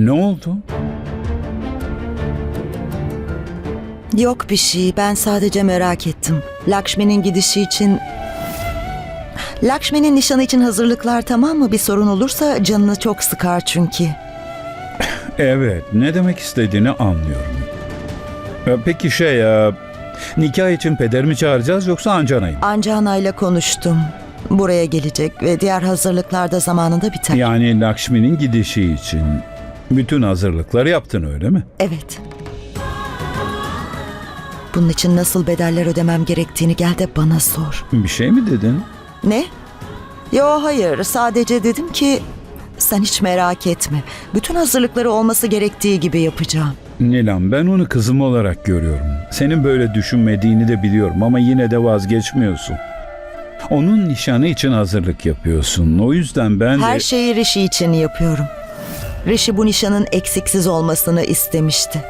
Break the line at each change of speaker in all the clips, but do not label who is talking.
Ne oldu?
Yok bir şey. Ben sadece merak ettim. Lakshmi'nin gidişi için... Lakshmi'nin nişanı için hazırlıklar tamam mı? Bir sorun olursa canını çok sıkar çünkü.
Evet, ne demek istediğini anlıyorum. E, Peki şey ya, nikah için peder mi çağıracağız yoksa Ancana'yı mı?
Ancana'yla konuştum. Buraya gelecek ve diğer hazırlıklar da zamanında biter.
Yani Lakşmi'nin gidişi için bütün hazırlıkları yaptın öyle mi?
Evet. Bunun için nasıl bedeller ödemem gerektiğini gel de bana sor.
Bir şey mi dedin?
Ne? Yo hayır sadece dedim ki sen hiç merak etme. Bütün hazırlıkları olması gerektiği gibi yapacağım.
Nilam ben onu kızım olarak görüyorum. Senin böyle düşünmediğini de biliyorum ama yine de vazgeçmiyorsun. Onun nişanı için hazırlık yapıyorsun. O yüzden ben de...
Her şeyi Rishi için yapıyorum. Rishi bu nişanın eksiksiz olmasını istemişti.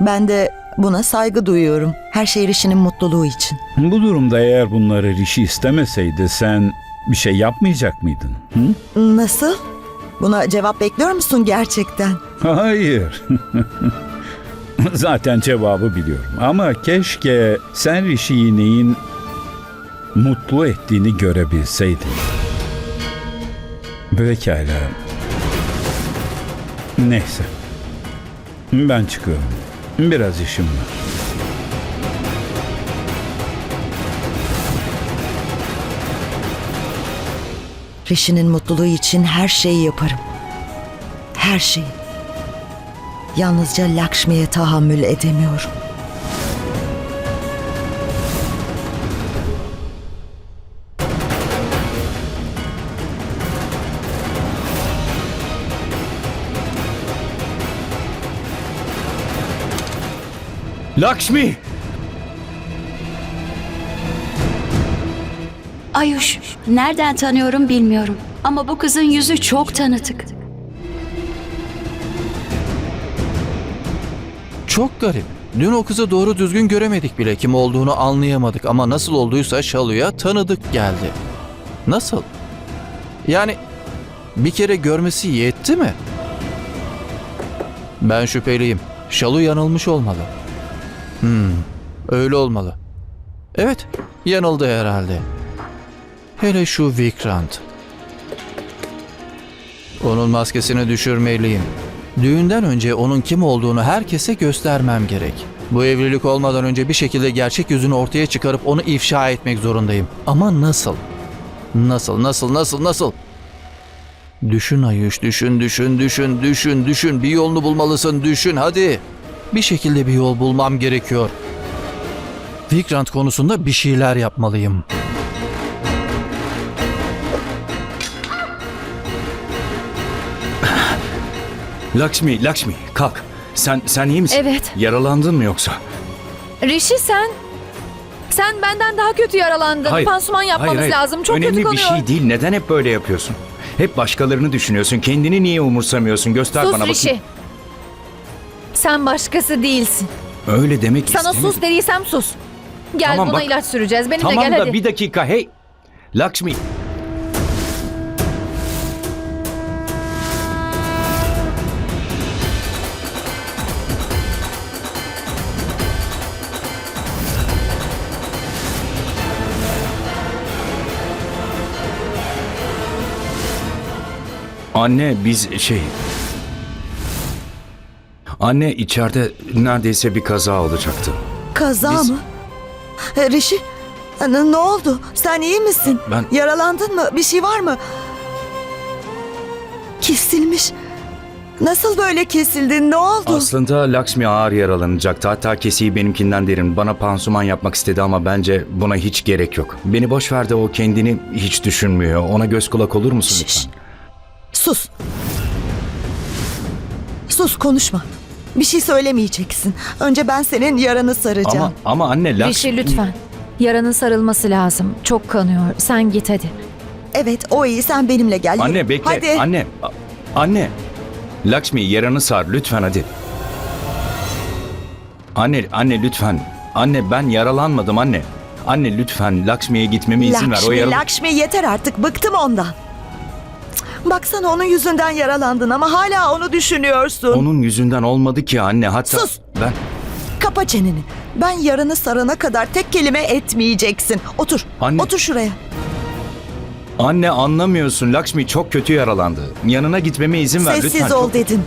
Ben de buna saygı duyuyorum. Her şey Rishi'nin mutluluğu için.
Bu durumda eğer bunları Rişi istemeseydi sen bir şey yapmayacak mıydın? Hı?
Nasıl? Buna cevap bekliyor musun gerçekten?
Hayır. Zaten cevabı biliyorum. Ama keşke sen Rişi'yi neyin mutlu ettiğini görebilseydin. Pekala. Neyse. Ben çıkıyorum. Biraz işim var.
Rishi'nin mutluluğu için her şeyi yaparım. Her şeyi. Yalnızca Lakshmi'ye tahammül edemiyorum.
Lakshmi!
Ayuş, nereden tanıyorum bilmiyorum. Ama bu kızın yüzü çok tanıdık.
Çok garip. Dün o kızı doğru düzgün göremedik bile. Kim olduğunu anlayamadık ama nasıl olduysa Şalu'ya tanıdık geldi. Nasıl? Yani bir kere görmesi yetti mi? Ben şüpheliyim. Şalu yanılmış olmalı. Hmm, öyle olmalı. Evet, yanıldı herhalde. Hele şu Vikrant. Onun maskesini düşürmeliyim. Düğünden önce onun kim olduğunu herkese göstermem gerek. Bu evlilik olmadan önce bir şekilde gerçek yüzünü ortaya çıkarıp onu ifşa etmek zorundayım. Ama nasıl? Nasıl, nasıl, nasıl, nasıl? Düşün Ayuş, düşün, düşün, düşün, düşün, düşün. Bir yolunu bulmalısın, düşün hadi. Bir şekilde bir yol bulmam gerekiyor. Vikrant konusunda bir şeyler yapmalıyım.
Lakshmi, Lakshmi kalk. Sen sen iyi misin?
Evet.
Yaralandın mı yoksa?
Rişi sen... Sen benden daha kötü yaralandın. Pansuman yapmamız
Hayır, hayır.
lazım. Çok
Önemli
kötü
bir
kanıyor.
şey değil. Neden hep böyle yapıyorsun? Hep başkalarını düşünüyorsun. Kendini niye umursamıyorsun? Göster
sus
bana bakayım.
Sen başkası değilsin.
Öyle demek
Sana
istemedim.
sus dediysem sus. Gel
Tamam,
buna
bak.
ilaç süreceğiz. Benimle
Tamam
gel
da
hadi.
bir dakika hey. Lakshmi. Anne biz şey... Anne içeride neredeyse bir kaza olacaktı.
Kaza
Biz-
mı? E, ne, ne oldu? Sen iyi misin?
Ben-
Yaralandın mı? Bir şey var mı? Kesilmiş. Nasıl böyle kesildin? Ne oldu?
Aslında Lakshmi ağır yaralanacaktı. Hatta kesiği benimkinden derin. Bana pansuman yapmak istedi ama bence buna hiç gerek yok. Beni boş ver de o kendini hiç düşünmüyor. Ona göz kulak olur musun
Şş,
lütfen?
Sus. Sus konuşma. Bir şey söylemeyeceksin. Önce ben senin yaranı saracağım.
Ama, ama anne Lakshmi...
Rişi lütfen. Yaranın sarılması lazım. Çok kanıyor. Sen git hadi.
Evet o iyi sen benimle gel.
Anne bekle.
Hadi.
Anne. a- Anne. Lakshmi yaranı sar lütfen hadi. Anne, anne lütfen. Anne ben yaralanmadım anne. Anne lütfen Lakshmi'ye gitmeme izin ver. O
Lakşmi,
yaralı...
Lakşmi yeter artık bıktım ondan. Baksana onun yüzünden yaralandın ama hala onu düşünüyorsun.
Onun yüzünden olmadı ki anne hatta...
Sus!
Ben...
Kapa çeneni. Ben yarını sarana kadar tek kelime etmeyeceksin. Otur.
Anne.
Otur şuraya.
Anne anlamıyorsun Lakshmi çok kötü yaralandı. Yanına gitmeme izin ver
Sessiz
lütfen.
ol
Çok-
dedim.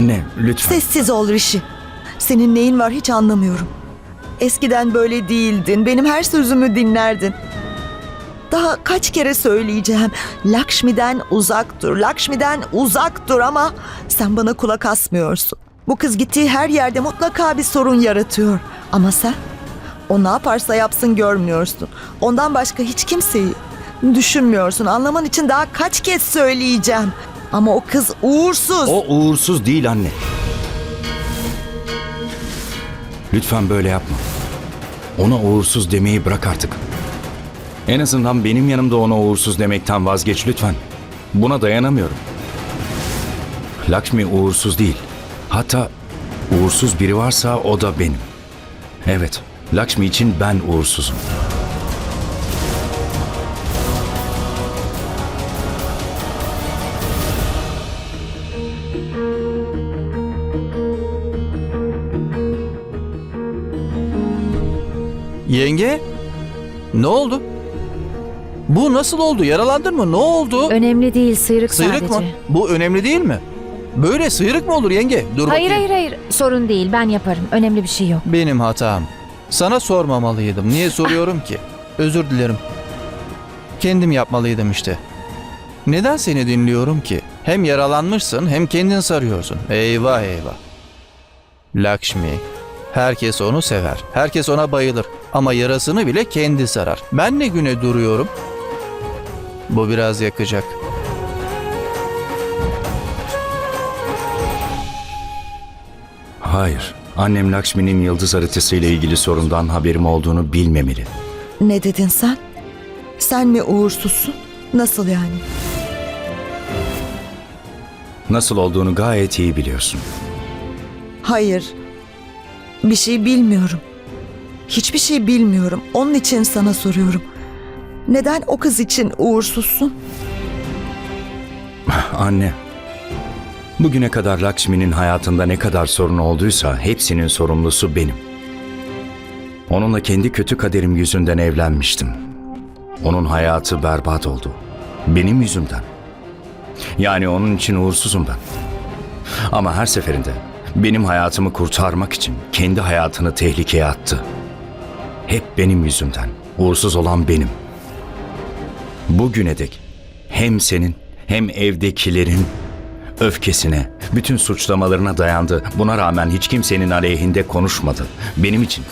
Anne lütfen.
Sessiz ol Rişi. Senin neyin var hiç anlamıyorum. Eskiden böyle değildin. Benim her sözümü dinlerdin. Daha kaç kere söyleyeceğim. Lakshmi'den uzak dur. Lakshmi'den uzak dur ama sen bana kulak asmıyorsun. Bu kız gittiği her yerde mutlaka bir sorun yaratıyor. Ama sen o ne yaparsa yapsın görmüyorsun. Ondan başka hiç kimseyi düşünmüyorsun. Anlaman için daha kaç kez söyleyeceğim. Ama o kız uğursuz.
O uğursuz değil anne. Lütfen böyle yapma. Ona uğursuz demeyi bırak artık. En azından benim yanımda ona uğursuz demekten vazgeç lütfen. Buna dayanamıyorum. Lakshmi uğursuz değil. Hatta uğursuz biri varsa o da benim. Evet, Lakshmi için ben uğursuzum.
Yenge? Ne oldu? Bu nasıl oldu? Yaralandın mı? Ne oldu?
Önemli değil sıyrık,
Sıyrık
sadece.
mı? Bu önemli değil mi? Böyle sıyrık mı olur yenge? Dur
Hayır
bakayım.
hayır hayır sorun değil ben yaparım. Önemli bir şey yok.
Benim hatam. Sana sormamalıydım. Niye soruyorum ki? Özür dilerim. Kendim yapmalıydım işte. Neden seni dinliyorum ki? Hem yaralanmışsın hem kendin sarıyorsun. Eyvah eyvah. Lakshmi. Herkes onu sever. Herkes ona bayılır. Ama yarasını bile kendi sarar. Ben ne güne duruyorum? Bu biraz yakacak.
Hayır, annem Lakshmi'nin yıldız haritasıyla ilgili sorundan haberim olduğunu bilmemeli.
Ne dedin sen? Sen mi uğursuzsun? Nasıl yani?
Nasıl olduğunu gayet iyi biliyorsun.
Hayır. Bir şey bilmiyorum. Hiçbir şey bilmiyorum. Onun için sana soruyorum. Neden o kız için uğursuzsun?
Anne, bugüne kadar Lakshmi'nin hayatında ne kadar sorun olduysa hepsinin sorumlusu benim. Onunla kendi kötü kaderim yüzünden evlenmiştim. Onun hayatı berbat oldu. Benim yüzümden. Yani onun için uğursuzum ben. Ama her seferinde benim hayatımı kurtarmak için kendi hayatını tehlikeye attı. Hep benim yüzümden. Uğursuz olan benim. Bugüne dek hem senin hem evdekilerin öfkesine, bütün suçlamalarına dayandı. Buna rağmen hiç kimsenin aleyhinde konuşmadı. Benim için.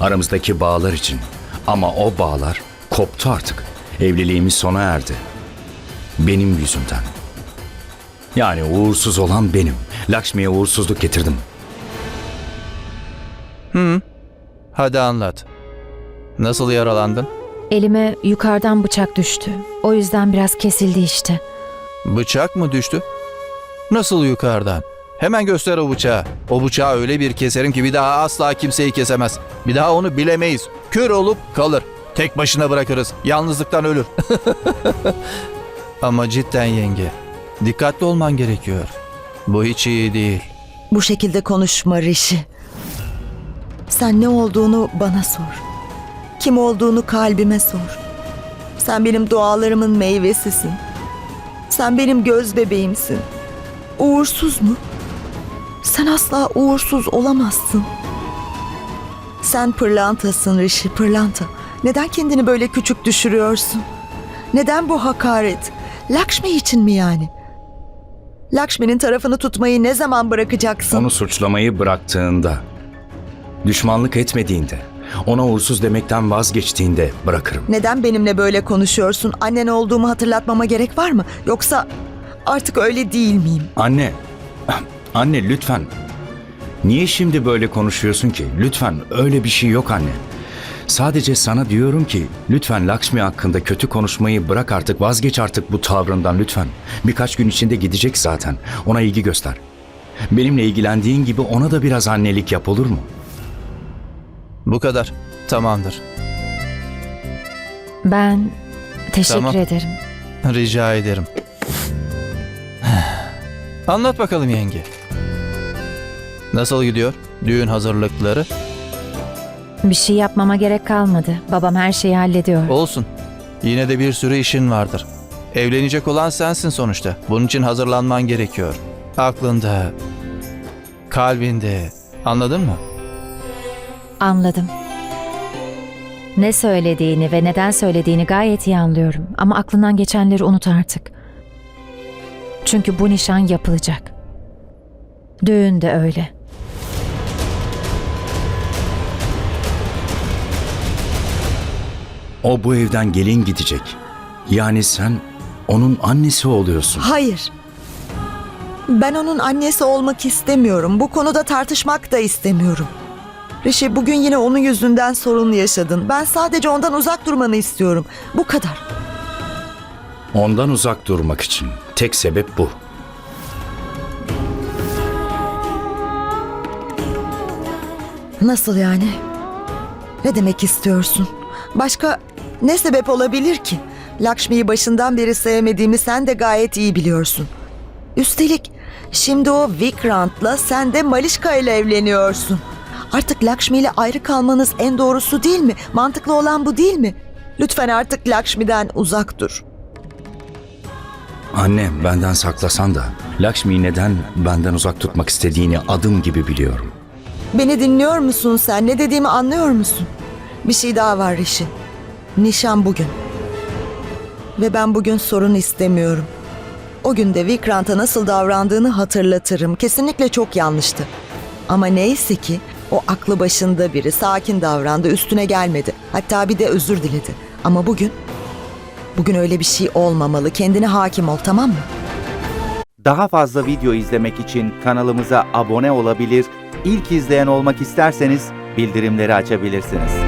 Aramızdaki bağlar için. Ama o bağlar koptu artık. Evliliğimiz sona erdi. Benim yüzümden. Yani uğursuz olan benim. Lakshmi'ye uğursuzluk getirdim.
Hadi anlat. Nasıl yaralandın?
Elime yukarıdan bıçak düştü. O yüzden biraz kesildi işte.
Bıçak mı düştü? Nasıl yukarıdan? Hemen göster o bıçağı. O bıçağı öyle bir keserim ki bir daha asla kimseyi kesemez. Bir daha onu bilemeyiz. Kör olup kalır. Tek başına bırakırız. Yalnızlıktan ölür. Ama cidden yenge. Dikkatli olman gerekiyor. Bu hiç iyi değil.
Bu şekilde konuşma Rişi. Sen ne olduğunu bana sor. Kim olduğunu kalbime sor. Sen benim dualarımın meyvesisin. Sen benim göz bebeğimsin. Uğursuz mu? Sen asla uğursuz olamazsın. Sen pırlantasın Rişi, pırlanta. Neden kendini böyle küçük düşürüyorsun? Neden bu hakaret? Lakshmi için mi yani? Lakshmi'nin tarafını tutmayı ne zaman bırakacaksın?
Onu suçlamayı bıraktığında, düşmanlık etmediğinde, Ona uğursuz demekten vazgeçtiğinde bırakırım.
Neden benimle böyle konuşuyorsun? Annen olduğumu hatırlatmama gerek var mı? Yoksa artık öyle değil miyim?
Anne, anne lütfen. Niye şimdi böyle konuşuyorsun ki? Lütfen öyle bir şey yok anne. Sadece sana diyorum ki lütfen Lakshmi hakkında kötü konuşmayı bırak artık vazgeç artık bu tavrından lütfen. Birkaç gün içinde gidecek zaten. Ona ilgi göster. Benimle ilgilendiğin gibi ona da biraz annelik yap olur mu?
Bu kadar. Tamamdır.
Ben teşekkür
Tamam.
ederim.
Rica ederim. Anlat bakalım yenge. Nasıl gidiyor? Düğün hazırlıkları?
Bir şey yapmama gerek kalmadı. Babam her şeyi hallediyor.
Olsun. Yine de bir sürü işin vardır. Evlenecek olan sensin sonuçta. Bunun için hazırlanman gerekiyor. Aklında, kalbinde. Anladın mı?
Anladım. Ne söylediğini ve neden söylediğini gayet iyi anlıyorum. Ama aklından geçenleri unut artık. Çünkü bu nişan yapılacak. Düğün de öyle.
O bu evden gelin gidecek. Yani sen onun annesi oluyorsun.
Hayır. Ben onun annesi olmak istemiyorum. Bu konuda tartışmak da istemiyorum. Rişi bugün yine onun yüzünden sorun yaşadın. Ben sadece ondan uzak durmanı istiyorum. Bu kadar.
Ondan uzak durmak için tek sebep bu.
Nasıl yani? Ne demek istiyorsun? Başka ne sebep olabilir ki? Lakshmi'yi başından beri sevmediğimi sen de gayet iyi biliyorsun. Üstelik şimdi o Vikrant'la sen de Malişka ile evleniyorsun. Artık Lakshmi ile ayrı kalmanız en doğrusu değil mi? Mantıklı olan bu değil mi? Lütfen artık Lakshmi'den uzak dur.
Anne benden saklasan da Lakshmi'yi neden benden uzak tutmak istediğini adım gibi biliyorum.
Beni dinliyor musun sen? Ne dediğimi anlıyor musun? Bir şey daha var Rişi. Nişan bugün. Ve ben bugün sorun istemiyorum. O gün de Vikrant'a nasıl davrandığını hatırlatırım. Kesinlikle çok yanlıştı. Ama neyse ki o aklı başında biri sakin davrandı, üstüne gelmedi. Hatta bir de özür diledi. Ama bugün, bugün öyle bir şey olmamalı. Kendine hakim ol tamam mı?
Daha fazla video izlemek için kanalımıza abone olabilir, ilk izleyen olmak isterseniz bildirimleri açabilirsiniz.